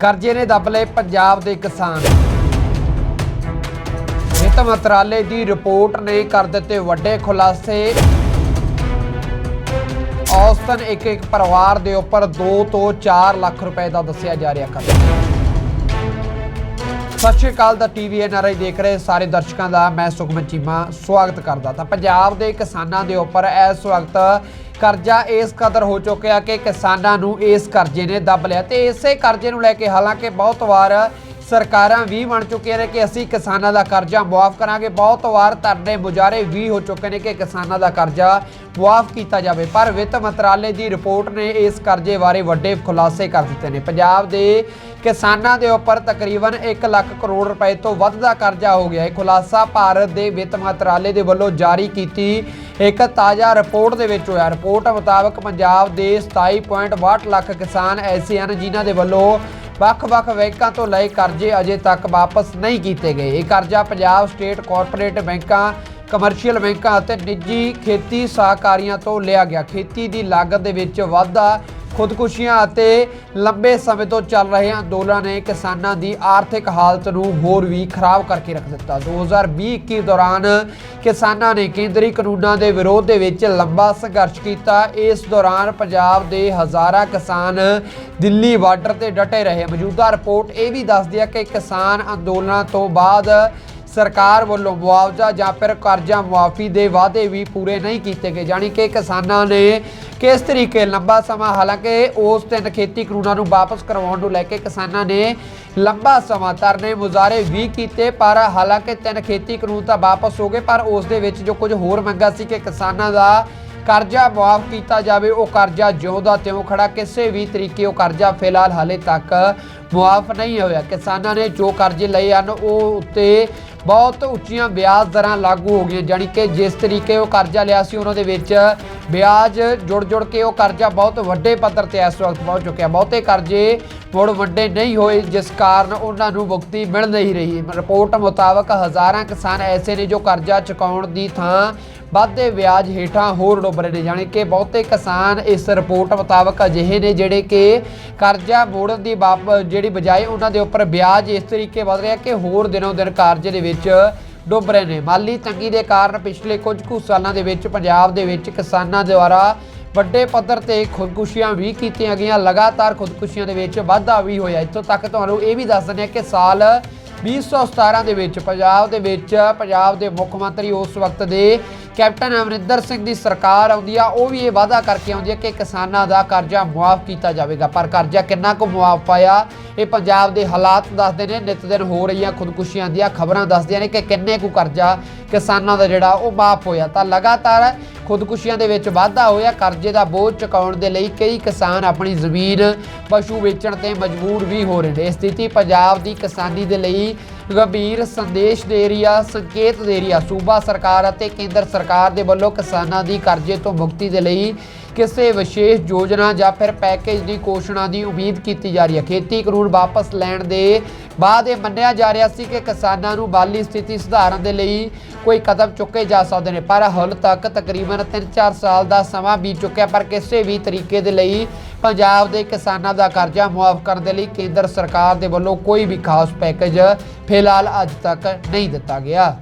ਕਰਜ਼ੇ ਨੇ ਦੱਬ ਲਏ ਪੰਜਾਬ ਦੇ ਕਿਸਾਨ। ਵਿੱਤ ਮੰਤਰਾਲੇ ਦੀ ਰਿਪੋਰਟ ਨੇ ਕਰ ਦਿੱਤੇ ਵੱਡੇ ਖੁਲਾਸੇ। ਔਸਤਨ ਇੱਕ ਇੱਕ ਪਰਿਵਾਰ ਦੇ ਉੱਪਰ 2 ਤੋਂ 4 ਲੱਖ ਰੁਪਏ ਦਾ ਦੱਸਿਆ ਜਾ ਰਿਹਾ ਕਰਜ਼ਾ ਸਤਿ ਸ਼੍ਰੀ ਅਕਾਲ, ਦਾ ਟੀਵੀ ਐਨਆਰਆਈ ਦੇਖ ਰਹੇ ਸਾਰੇ ਦਰਸ਼ਕਾਂ ਦਾ, ਮੈਂ ਸੁਖਮਨ ਚੀਮਾ, ਸਵਾਗਤ ਕਰਦਾ ਤਾਂ ਪੰਜਾਬ ਦੇ ਕਿਸਾਨਾਂ ਦੇ ਉੱਪਰ ਇਸ ਵਕਤ ਕਰਜ਼ਾ ਇਸ ਕਦਰ ਹੋ ਚੁੱਕਿਆ ਕਿ ਕਿਸਾਨਾਂ ਨੂੰ ਇਸ ਕਰਜ਼ੇ ਨੇ ਦੱਬ ਲਿਆ ਤੇ ਇਸੇ ਕਰਜ਼ੇ ਨੂੰ ਲੈ ਕੇ ਹਾਲਾਂਕਿ ਬਹੁਤ ਵਾਰ ਸਰਕਾਰਾਂ ਵੀ ਬਣ ਚੁੱਕੀਆਂ ਨੇ ਕਿ ਅਸੀਂ ਕਿਸਾਨਾਂ ਦਾ ਕਰਜ਼ਾ ਮੁਆਫ ਕਰਾਂਗੇ। ਬਹੁਤ ਵਾਰ ਧਰਨੇ ਮੁਜ਼ਾਰੇ ਵੀ ਹੋ ਚੁੱਕੇ ਨੇ ਕਿ ਕਿਸਾਨਾਂ ਦਾ ਕਰਜ਼ਾ ਮੁਆਫ ਕੀਤਾ ਜਾਵੇ। ਪਰ ਵਿੱਤ ਮੰਤਰਾਲੇ ਦੀ ਰਿਪੋਰਟ ਨੇ ਇਸ ਕਰਜ਼ੇ ਬਾਰੇ ਵੱਡੇ ਖੁਲਾਸੇ ਕਰ ਦਿੱਤੇ ਨੇ। ਪੰਜਾਬ ਦੇ ਕਿਸਾਨਾਂ ਦੇ ਉੱਪਰ ਤਕਰੀਬਨ 1 ਲੱਖ ਕਰੋੜ ਰੁਪਏ ਤੋਂ ਵੱਧ ਦਾ ਕਰਜ਼ਾ ਹੋ ਗਿਆ ਹੈ। ਖੁਲਾਸਾ ਭਾਰਤ ਦੇ ਵਿੱਤ ਮੰਤਰਾਲੇ ਦੇ ਵੱਲੋਂ ਜਾਰੀ ਕੀਤੀ ਇੱਕ ਤਾਜ਼ਾ ਰਿਪੋਰਟ ਦੇ ਵਿੱਚ ਹੋਇਆ। ਰਿਪੋਰਟ ਮੁਤਾਬਕ ਪੰਜਾਬ ਦੇ 27.62 ਲੱਖ ਕਿਸਾਨ ਐਸੇ ਹਨ ਜਿਨ੍ਹਾਂ ਦੇ ਵੱਲੋਂ ਵੱਖ-ਵੱਖ ਬੈਂਕਾਂ ਤੋਂ ਲਏ ਕਰਜ਼ੇ ਅਜੇ ਤੱਕ ਵਾਪਸ ਨਹੀਂ ਕੀਤੇ ਗਏ। ਇਹ ਕਰਜ਼ਾ ਪੰਜਾਬ ਸਟੇਟ ਕਾਰਪੋਰੇਟ ਬੈਂਕਾਂ, ਕਮਰਸ਼ੀਅਲ ਬੈਂਕਾਂ ਅਤੇ ਨਿੱਜੀ ਖੇਤੀ ਸਹਿਕਾਰੀਆਂ ਤੋਂ ਲਿਆ ਗਿਆ। ਖੇਤੀ ਦੀ ਲਾਗਤ ਦੇ ਵਿੱਚ ਵਾਧਾ ਖੁਦਕੁਸ਼ੀਆਂ ਅਤੇ ਲੰਬੇ ਸਮੇਂ ਤੋਂ ਚੱਲ ਰਹੇ ਅੰਦੋਲਨਾਂ ਨੇ ਕਿਸਾਨਾਂ ਦੀ ਆਰਥਿਕ ਹਾਲਤ ਨੂੰ ਹੋਰ ਵੀ ਖਰਾਬ ਕਰਕੇ ਰੱਖ ਦਿੱਤਾ। 2020-21 ਦੌਰਾਨ ਕਿਸਾਨਾਂ ਨੇ ਕੇਂਦਰੀ ਕਾਨੂੰਨਾਂ ਦੇ ਵਿਰੋਧ ਦੇ ਵਿੱਚ ਲੰਬਾ ਸੰਘਰਸ਼ ਕੀਤਾ। ਇਸ ਦੌਰਾਨ ਪੰਜਾਬ ਦੇ ਹਜ਼ਾਰਾਂ ਕਿਸਾਨ ਦਿੱਲੀ ਬਾਰਡਰ ਤੇ ਡਟੇ ਰਹੇ। ਮੌਜੂਦਾ ਰਿਪੋਰਟ ਇਹ ਵੀ ਦੱਸਦੀ ਹੈ ਕਿ ਕਿਸਾਨ ਅੰਦੋਲਨਾਂ ਤੋਂ ਬਾਅਦ ਸਰਕਾਰ ਵੱਲੋਂ ਮੁਆਵਜ਼ਾ ਜਾਂ ਫਿਰ ਕਰਜ਼ਾ ਮੁਆਫੀ ਦੇ ਵਾਅਦੇ ਵੀ ਪੂਰੇ ਨਹੀਂ ਕੀਤੇ ਗਏ। ਜਾਣੀ ਕਿ ਕਿਸਾਨਾਂ ਨੇ ਕਿਸ ਤਰੀਕੇ ਲੰਬਾ ਸਮਾਂ, ਹਾਲਾਂਕਿ ਉਸ ਤਿੰਨ ਖੇਤੀ ਕਾਨੂੰਨਾਂ ਨੂੰ ਵਾਪਸ ਕਰਵਾਉਣ ਨੂੰ ਲੈ ਕੇ ਕਿਸਾਨਾਂ ਨੇ ਲੰਬਾ ਸਮਾਂ ਧਰਨੇ ਮੁਜ਼ਾਰੇ ਵੀ ਕੀਤੇ, ਪਰ ਹਾਲਾਂਕਿ ਤਿੰਨ ਖੇਤੀ ਕਾਨੂੰਨ ਤਾਂ ਵਾਪਸ ਹੋ ਗਏ, ਪਰ ਉਸ ਦੇ ਵਿੱਚ ਜੋ ਕੁਝ ਹੋਰ ਮੰਗਾਂ ਸੀ ਕਿ ਕਿਸਾਨਾਂ ਦਾ ਕਰਜ਼ਾ ਮੁਆਫ ਕੀਤਾ ਜਾਵੇ, ਉਹ ਕਰਜ਼ਾ ਜਿਉਂ ਦਾ ਤਿਉਂ ਖੜਾ ਕਿਸੇ ਵੀ ਤਰੀਕੇ ਉਹ ਕਰਜ਼ਾ ਫਿਲਹਾਲ ਹਾਲੇ ਤੱਕ ਮੁਆਫ ਨਹੀਂ ਹੋਇਆ। ਕਿਸਾਨਾਂ ਨੇ ਜੋ ਕਰਜ਼ੇ ਲਏ ਹਨ, ਉਹ ਉੱਤੇ ਬਹੁਤ ਉੱਚੀਆਂ ਵਿਆਜ ਦਰਾਂ ਲਾਗੂ ਹੋ ਗਈਆਂ, ਜਾਣੀ ਕਿ ਜਿਸ ਤਰੀਕੇ ਉਹ ਕਰਜ਼ਾ ਲਿਆ ਸੀ, ਉਹਨਾਂ ਦੇ ਵਿੱਚ ਵਿਆਜ ਜੁੜ ਜੁੜ ਕੇ ਉਹ ਕਰਜ਼ਾ ਬਹੁਤ ਵੱਡੇ ਪੱਧਰ ਤੇ ਇਸ ਵਕਤ ਪਹੁੰਚ ਚੁੱਕਿਆ। ਬਹੁਤੇ ਕਰਜ਼ੇ ਮੁੜ ਵੱਡੇ ਨਹੀਂ ਹੋਏ, ਜਿਸ ਕਾਰਨ ਉਹਨਾਂ ਨੂੰ ਮੁਕਤੀ ਮਿਲ ਨਹੀਂ ਰਹੀ। ਰਿਪੋਰਟ ਮੁਤਾਬਕ ਹਜ਼ਾਰਾਂ ਕਿਸਾਨ ਐਸੇ ਨੇ ਜੋ ਕਰਜ਼ਾ ਚੁਕਾਉਣ ਦੀ ਥਾਂ ਵਾਧੇ ਵਿਆਜ ਹੇਠਾਂ ਹੋਰ ਡੁੱਬ ਰਹੇ ਨੇ। ਜਾਣੀ ਕਿ ਬਹੁਤੇ ਕਿਸਾਨ ਇਸ ਰਿਪੋਰਟ ਮੁਤਾਬਕ ਅਜਿਹੇ ਨੇ ਜਿਹੜੇ ਕਿ ਕਰਜ਼ਾ ਮੋੜਨ ਦੀ ਬਾਪ, ਜਿਹੜੀ ਬਜਾਏ ਉਹਨਾਂ ਦੇ ਉੱਪਰ ਵਿਆਜ ਇਸ ਤਰੀਕੇ ਵਧ ਰਿਹਾ ਕਿ ਹੋਰ ਦਿਨੋਂ ਦਿਨ ਕਰਜ਼ੇ ਦੇ ਵਿੱਚ ਡੁੱਬ ਰਹੇ ਨੇ। ਮਾਲੀ ਤੰਗੀ ਦੇ ਕਾਰਨ ਪਿਛਲੇ ਕੁਝ ਕੁ ਸਾਲਾਂ ਦੇ ਵਿੱਚ ਪੰਜਾਬ ਦੇ ਵਿੱਚ ਕਿਸਾਨਾਂ ਦੁਆਰਾ ਵੱਡੇ ਪੱਧਰ ਤੇ ਖੁਦਕੁਸ਼ੀਆਂ ਵੀ ਕੀਤੀਆਂ ਗਈਆਂ। ਲਗਾਤਾਰ ਖੁਦਕੁਸ਼ੀਆਂ ਦੇ ਵਿੱਚ ਵਾਧਾ ਵੀ ਹੋਇਆ। ਇੱਥੋਂ ਤੱਕ ਤੁਹਾਨੂੰ ਇਹ ਵੀ ਦੱਸ ਦਿੰਦੇ ਹਾਂ ਕਿ ਸਾਲ 2017 ਦੇ ਵਿੱਚ ਪੰਜਾਬ ਦੇ ਵਿੱਚ ਪੰਜਾਬ ਦੇ ਮੁੱਖ ਮੰਤਰੀ ਉਸ ਵਕਤ ਦੇ ਕੈਪਟਨ ਅਮਰਿੰਦਰ ਸਿੰਘ ਦੀ ਸਰਕਾਰ ਆਉਂਦੀ ਆ, ਉਹ ਵੀ ਇਹ ਵਾਅਦਾ ਕਰਕੇ ਆਉਂਦੀ ਹੈ ਕਿ ਕਿਸਾਨਾਂ ਦਾ ਕਰਜ਼ਾ ਮੁਆਫ ਕੀਤਾ ਜਾਵੇਗਾ। ਪਰ ਕਰਜ਼ਾ ਕਿੰਨਾ ਕੁ ਮੁਆਫ ਪਾਇਆ, ਇਹ ਪੰਜਾਬ ਦੇ ਹਾਲਾਤ ਦੱਸਦੇ ਨੇ, ਨਿਤ ਦਿਨ ਹੋ ਰਹੀਆਂ ਖੁਦਕੁਸ਼ੀਆਂ ਦੀਆਂ ਖਬਰਾਂ ਦੱਸਦੀਆਂ ਨੇ ਕਿ ਕਿੰਨੇ ਕੁ ਕਰਜ਼ਾ ਕਿਸਾਨਾਂ ਦਾ ਜਿਹੜਾ ਉਹ ਮਾਫ ਹੋਇਆ। ਤਾਂ ਲਗਾਤਾਰ ਖੁਦਕੁਸ਼ੀਆਂ ਦੇ ਵਿੱਚ ਵਾਧਾ ਹੋਇਆ, ਕਰਜ਼ੇ ਦਾ ਬੋਝ ਚੁਕਾਉਣ ਦੇ ਲਈ ਕਈ ਕਿਸਾਨ ਆਪਣੀ ਜ਼ਮੀਨ ਪਸ਼ੂ ਵੇਚਣ ਤੇ ਮਜਬੂਰ ਵੀ ਹੋ ਰਹੇ ਨੇ। ਇਹ ਸਥਿਤੀ ਪੰਜਾਬ ਦੀ ਕਿਸਾਨੀ ਦੇ ਲਈ ਗੰਭੀਰ ਸੰਦੇਸ਼ ਦੇ ਰਹੀ ਆ, ਸੰਕੇਤ ਦੇ ਰਹੀ ਆ। ਸੂਬਾ ਸਰਕਾਰ ਅਤੇ ਕੇਂਦਰ ਸਰਕਾਰ ਦੇ ਵੱਲੋਂ ਕਿਸਾਨਾਂ ਦੀ ਕਰਜ਼ੇ ਤੋਂ ਮੁਕਤੀ ਦੇ ਲਈ ਕਿਸੇ ਵਿਸ਼ੇਸ਼ ਯੋਜਨਾ ਜਾਂ ਫਿਰ ਪੈਕੇਜ ਦੀ ਘੋਸ਼ਣਾ ਦੀ ਉਮੀਦ ਕੀਤੀ ਜਾ ਰਹੀ ਹੈ ਖੇਤੀ ਕਾਨੂੰਨ ਵਾਪਸ ਲੈਣ ਦੇ ਬਾਅਦ ਇਹ ਮੰਨਿਆ ਜਾ ਰਿਹਾ ਸੀ ਕਿ ਕਿਸਾਨਾਂ ਨੂੰ ਬਾਲੀ ਸਥਿਤੀ ਸੁਧਾਰਨ ਦੇ ਲਈ ਕੋਈ ਕਦਮ ਚੁੱਕੇ ਜਾ ਸਕਦੇ ਨੇ, ਪਰ ਹਾਲ ਤੱਕ ਤਕਰੀਬਨ 3-4 ਸਾਲ ਦਾ ਸਮਾਂ ਬੀਤ ਚੁੱਕਿਆ, ਪਰ ਕਿਸੇ ਵੀ ਤਰੀਕੇ ਦੇ ਲਈ ਪੰਜਾਬ ਦੇ ਕਿਸਾਨਾਂ ਦਾ ਕਰਜ਼ਾ ਮੁਆਫ ਕਰਨ ਦੇ ਲਈ ਕੇਂਦਰ ਸਰਕਾਰ ਦੇ ਵੱਲੋਂ ਕੋਈ ਵੀ ਖਾਸ ਪੈਕੇਜ ਫਿਲਹਾਲ ਅੱਜ ਤੱਕ ਨਹੀਂ ਦਿੱਤਾ ਗਿਆ।